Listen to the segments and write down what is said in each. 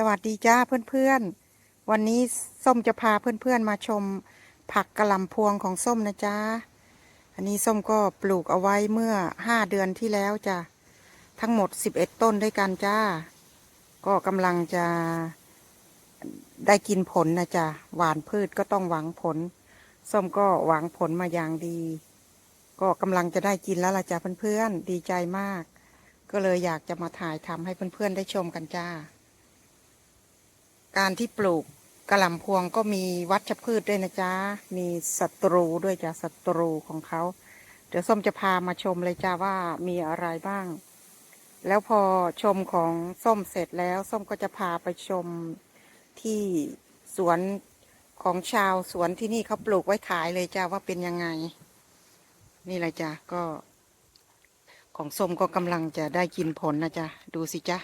สวัสดีจ้าเพื่อนๆ วันนี้ส้มจะพาเพื่อนๆมาชมผักกระหล่ำพวงของส้มนะจ๊ะอันนี้ส้มก็ปลูกเอาไว้เมื่อห้าเดือนที่แล้วจ้ะทั้งหมดสิบเอ็ดต้นด้วยกันจ้า ก็กำลังจะได้กินผลนะจ๊ะหวานพืชก็ต้องหวังผล ส้มก็หวังผลมาอย่างดี ก็กำลังจะได้กินแล้วล่ะจ้ะเพื่อนๆ ดีใจมาก ก็เลยอยากจะมาถ่ายทำให้เพื่อนๆได้ชมกันจ้า การที่ปลูกกระหล่ำพวงก็มีวัชพืชด้วยนะจ๊ะ มีศัตรูด้วยจ้ะศัตรูของเขา เดี๋ยวส้มจะพามาชมเลยจ้าว่ามีอะไรบ้าง แล้วพอชมของส้มเสร็จแล้ว ส้มก็จะพาไปชมที่สวนของชาวสวนที่นี่เขาปลูกไว้ขายเลยจ้าว่าเป็นยังไง นี่แหละจ้ะก็ ของส้มก็กำลังจะได้กินผลนะจ๊ะ ดูสิจ๊ะ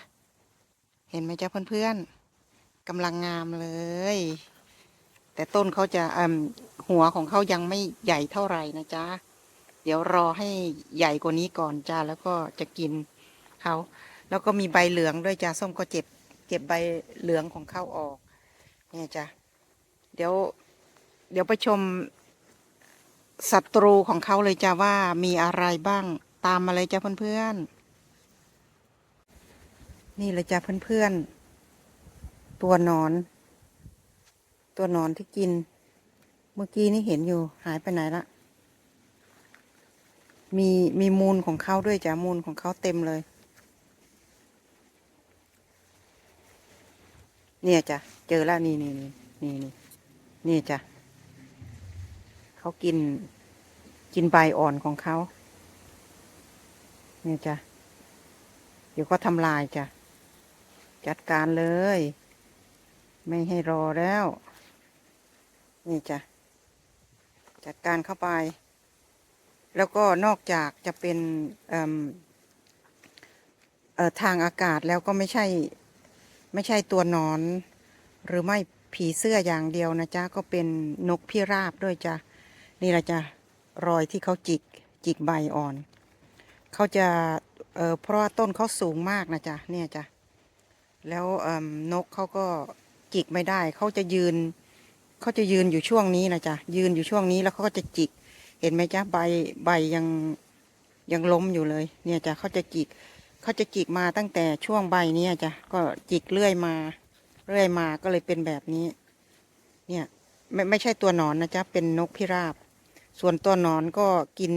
เห็นไหมจ๊ะเพื่อนๆ กำลังงามเลย แต่ต้นเขาจะอ่มหัวของเขายังไม่ใหญ่เท่าไหร่นะจ๊ะ เดี๋ยวรอให้ใหญ่กว่านี้ก่อนจ้าแล้วก็จะกินเขาแล้วก็มีใบเหลืองด้วยจ้าส้มก็เจ็บ เก็บใบเหลืองของเขาออกเนี่ยจ้ะเดี๋ยว เดี๋ยวไปชมศัตรูของเขาเลยจ้าว่ามีอะไรบ้างตามมาเลยจ้าเพื่อนๆนี่เลยจ้าเพื่อนๆ ตัวนอน ตัวนอนที่กิน เมื่อกี้นี่เห็นอยู่หายไปไหนละ มีมีมูลของเขาด้วยจ้ะมูลของเขาเต็มเลย เนี่ยจ้ะเจอแล้วนี่นี่นี่นี่นี่นี่จ้ะเขากินกินใบอ่อนของเขาเนี่ยจ้ะเดี๋ยวก็ทำลายจ้ะ จัดการเลย ไม่ให้รอแล้ว นี่จ้ะจัดการเข้าไป แล้วก็นอกจากจะเป็นทางอากาศแล้วก็ไม่ใช่ไม่ใช่ตัวนอน หรือไม่ผีเสื้ออย่างเดียวนะจ๊ะ ก็เป็นนกพิราบด้วยจ้ะ นี่ละจ้ะรอยที่เขาจิกจิกใบอ่อน เขาจะเเพราะว่าต้นเขาสูงมากนะจ๊ะเนี่ยจ้ะแล้วนกเขาก็ จิกไม่ได้ เขาจะยืน เขาจะยืนอยู่ช่วงนี้นะจ๊ะ ยืนอยู่ช่วงนี้แล้วเขาก็จะจิก เห็นไหมจ๊ะใบใบยังยังล้มอยู่เลย เนี่ยจ้ะเขาจะจิก เขาจะจิกมาตั้งแต่ช่วงใบเนี้จ้ะ ก็จิกเรื่อยมา เรื่อยมาก็เลยเป็นแบบนี้ เนี่ยไม่ไม่ใช่ตัวนอนนะจ๊ะ เป็นนกพิราบ ส่วนตัวนอนก็กิน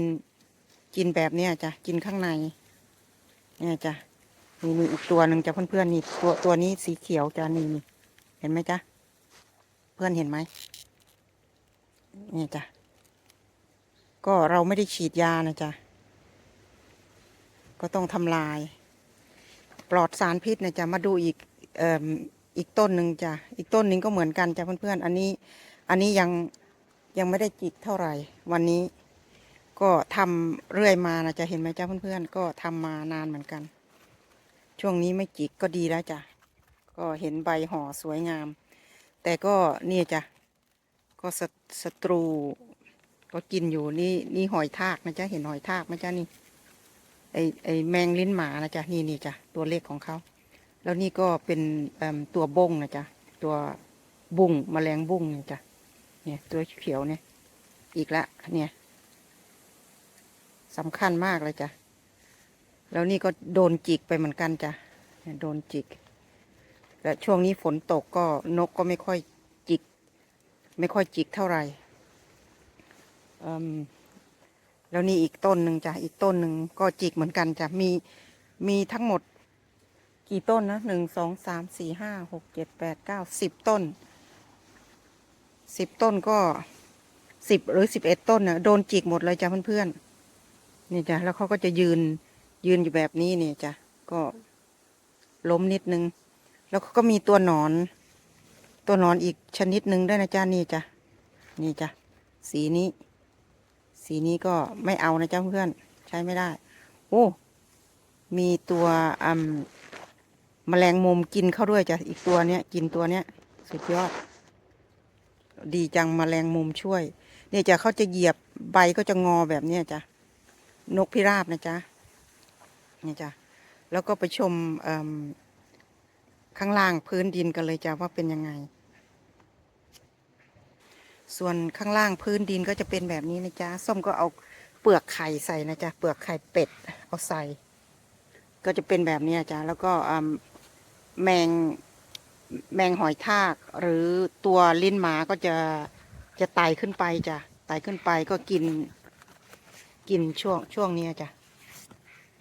กินแบบเนี้ยจ้ะ กินข้างใน เนี่ยจ้ะ มีมีอีกตัวหนึ่งจ้ะเพื่อนๆนี่ตัวตัวนี้สีเขียวจ้ะนี่นี่ ห็นไหมจ๊ะ เพื่อนเห็นไหมนี่จ้ะ ก็เราไม่ได้ฉีดยานะจ๊ะ ก็ต้องทำลาย ปลอดสารพิษนะจ๊ะ มาดูอีกเอ่ออีกต้นหนึ่งจ้ะ อีกต้นหนึ่งก็เหมือนกันจ้ะเพื่อนๆ อันนี้ อันนี้ยังยังไม่ได้จิกเท่าไหร่ วันนี้ก็ทำเรื่อยมานะจ๊ะเห็นไหมจ้ะเพื่อนๆ ก็ทำมานานเหมือนกัน ช่วงนี้ไม่จิกก็ดีแล้วจ้ะ ก็เห็นใบห่อสวยงาม แต่ก็เนี่ยจ้ะก็ศัศัตรูก็กินอยู่นี่นี่หอยทากนะจ๊ะเห็นหอยทากไหมจ๊ะนี่ไอไอแมงลิ้นหมานะจ๊ะนี่นี่จ้ะตัวเล็กของเขาแล้วนี่ก็เป็นตัวบงนะจ๊ะตัวบุ้งแมลงบุ้งนี่จ้ะเนี่ยตัวเขียวเนี่ย อีกละเนี่ยสำคัญมากเลยจ้ะแล้วนี่ก็โดนจิกไปเหมือนกันจ้ะโดนจิก และช่วงนี้ฝนตกก็นกก็ไม่ค่อยจิก ไม่ค่อยจิกเท่าไหร่แล้วนี่อีกต้นหนึ่งจ้ะอีกต้นหนึ่งก็จิกเหมือนกันจ้ะมีมีทั้งหมดกี่ต้นนะหนึ่งสองสามสี่ห้าหกเจ็ดแปดเก้าสิบต้นสิบต้นก็สิบหรือสิบเอ็ดต้นนะโดนจิกหมดเลยจ้ะเพื่อนๆนี่จ้ะแล้วเขาก็จะยืนยืนอยู่แบบนี้เนี่ยจ้ะก็ล้มนิดนึง แล้วก็มีตัวหนอน ตัวหนอนอีกชนิดหนึ่งด้วยนะจ้านี่จ้ะนี่จ้ะสีนี้ สีนี้ก็ไม่เอานะจ๊ะเพื่อนใช้ไม่ได้ โอ้มีตัวอืมแมลงมุมกินเข้าด้วยจ้ะอีกตัวเนี้ยกินตัวเนี้ยสุดยอด ดีจังแมลงมุมช่วย เนี่ยจ้ะเขาจะเหยียบใบก็จะงอแบบเนี้ยจ้ะนกพิราบนะจ๊ะนี่จ้ะแล้วก็ไปชมอืม ข้างล่างพื้นดินกันเลยจ้ะว่าเป็นยังไง ส่วนข้างล่างพื้นดินก็จะเป็นแบบนี้นะจ๊ะส้มก็เอาเปลือกไข่ใส่นะจ๊ะเปลือกไข่เป็ดเอาใส่ ก็จะเป็นแบบนี้จ้ะแล้วก็แมงแมงหอยทากหรือตัวลิ้นหมาก็จะจะไต่ขึ้นไปจ้ะไต่ขึ้นไปก็กิน กินช่วงช่วงนี้จ้ะ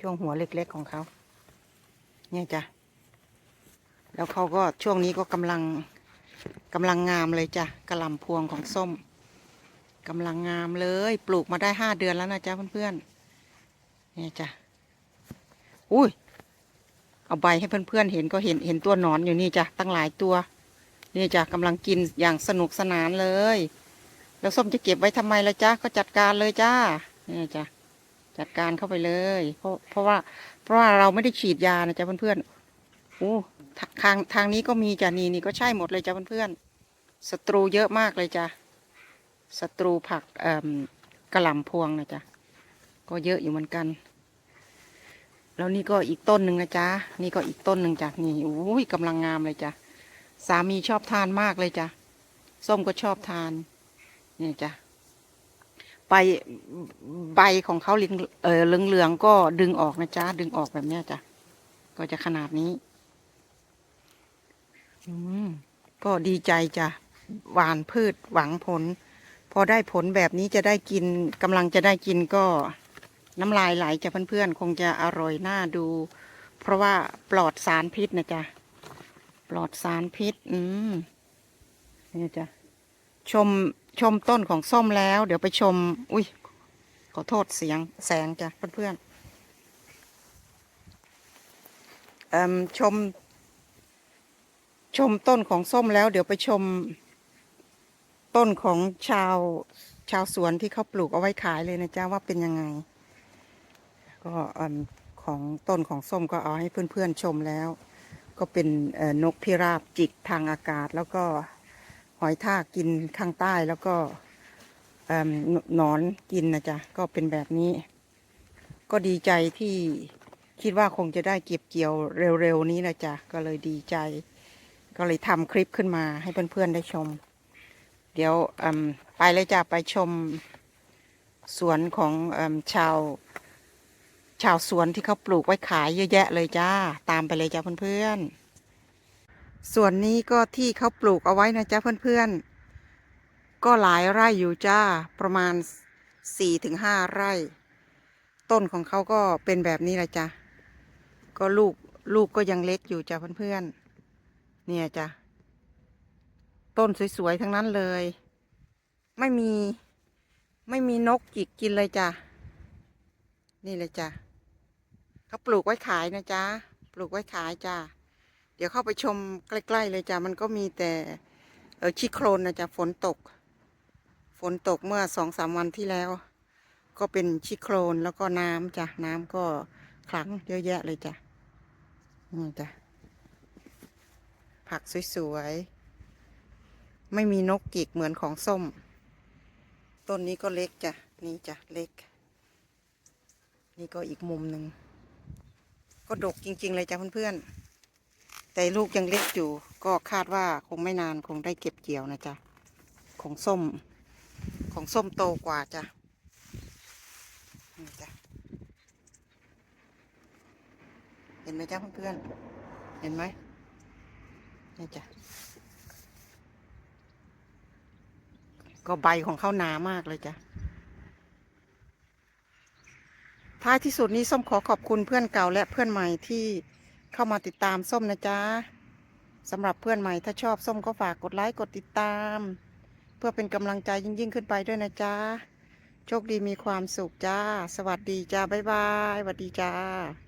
ช่วงหัวเล็กๆของเขา เนี่ยจ้ะ แล้วเขาก็ช่วงนี้ก็กำลังกำลังงามเลยจ้ะกระลำพวงของส้มกำลังงามเลย ปลูกมาได้ห้าเดือนแล้วนะจ๊ะเพื่อนๆนี่จ้ะอุ้ยเอาใบให้เพื่อนๆเห็นก็เห็นเห็นตัวหนอนอยู่นี่จ้ะตั้งหลายตัว นี่จ้ะกำลังกินอย่างสนุกสนานเลย แล้วส้มจะเก็บไว้ทำไมล่ะจ๊ะก็จัดการเลยจ้านี่จ้ะจัดการเข้าไปเลย เพราะเพราะว่า เพราะว่าเราไม่ได้ฉีดยานะจ๊ะเพื่อนๆโอ้ ทางทางนี้ก็มีจ้ะนี่นี่ก็ใช่หมดเลยจ้ะเพื่อนๆศัตรูเยอะมากเลยจ้ะศัตรูผักเอ่มกระหล่ำพวงนะจ๊ะก็เยอะอยู่เหมือนกัน แล้วนี่ก็อีกต้นหนึ่งนะจ๊ะนี่ก็อีกต้นหนึ่งจ้ะนี่อุ้ยกำลังงามเลยจ้ะสามีชอบทานมากเลยจ้ะส้มก็ชอบทานนี่จ้ะใบใบของเขาเหลืองเหลืองก็ดึงออกนะจ๊ะดึงออกแบบนี้จ้ะก็จะขนาดนี้ ก็ดีใจจ้ะหวานพืชหวังผล พอได้ผลแบบนี้จะได้กินกำลังจะได้กินก็น้ำลายไหลจ้ะเพื่อนๆ คงจะอร่อยน่าดู เพราะว่าปลอดสารพิษนะจ๊ะปลอดสารพิษ อืมนี่จ้ะชมชมต้นของส้มแล้ว เดี๋ยวไปชม อุ้ยขอโทษเสียงแสงจ้ะเพื่อนๆชม ชมต้นของส้มแล้วเดี๋ยวไปชม ต้นของชาวชาวสวนที่เขาปลูกเอาไว้ขายเลยนะจ๊ะว่าเป็นยังไง ก็ของต้นของส้มก็เอาให้เพื่อนๆชมแล้ว ก็เป็นนกพิราบจิกทางอากาศ แล้วก็หอยทากกินข้างใต้แล้วก็หนอนกินนะจ๊ะก็เป็นแบบนี้ ก็ดีใจที่คิดว่าคงจะได้เก็บเกี่ยวเร็วๆนี้นะจ๊ะก็เลยดีใจ ก็เลยทำคลิปขึ้นมาให้เพื่อนๆได้ชม เดี๋ยวไปเลยจ้ะไปชมสวนของอชาว ชาวสวนที่เขาปลูกไว้ขายเยอะแยะเลยจ้า ตามไปเลยจ้าเพื่อนๆ ส่วนนี้ก็ที่เขาปลูกเอาไว้นะจ๊ะเพื่อนๆ ก็หลายไร่อยู่จ้า ประมาณสี่ถึงห้าไร่ ต้นของเขาก็เป็นแบบนี้แหละจ้ะ ก็ลูกลูกก็ยังเล็กอยู่จ้ะเพื่อนๆ เนี่ยจ้ะ ต้นสวย ๆ ทั้งนั้นเลย ไม่มี ไม่มีนกจิกกินเลยจ้ะ นี่เลยจ้ะเขาปลูกไว้ขายนะจ๊ะ ปลูกไว้ขายจ้ะ เดี๋ยวเข้าไปชมใกล้ ๆ เลยจ้ะ มันก็มีแต่เออชิโครนนะจ๊ะ ฝนตก ฝนตกเมื่อสองสามวันที่แล้ว ก็เป็นชิโครนแล้วก็น้ำจ้ะ น้ำก็คลังเยอะแยะเลยจ้ะนี่จ้ะ ผักสวยๆ ไม่มีนกกิกเหมือนของส้ม ต้นนี้ก็เล็กจ้ะ นี่จ้ะ เล็ก นี่ก็อีกมุมหนึ่ง ก็ดกจริง ๆ เลยจ้ะเพื่อนๆ แต่ลูกยังเล็กอยู่ ก็คาดว่าคงไม่นานคงได้เก็บเกี่ยวนะจ๊ะ ของส้ม ของส้มโตกว่าจ้ะ นี่จ้ะเห็นไหมจ้ะเพื่อนๆ เห็นไหม นี่จ้ะ ก็ใบของเขาหนามากเลยจ้ะ ท้ายที่สุดนี้ส้มขอขอบคุณเพื่อนเก่าและเพื่อนใหม่ที่เข้ามาติดตามส้มนะจ๊ะสำหรับเพื่อนใหม่ถ้าชอบส้มก็ฝากกดไลค์กดติดตาม เพื่อเป็นกำลังใจยิ่งยิ่งๆขึ้นไปด้วยนะจ๊ะ โชคดีมีความสุขจ้า สวัสดีจ้า บ๊ายบายสวัสดีจ้า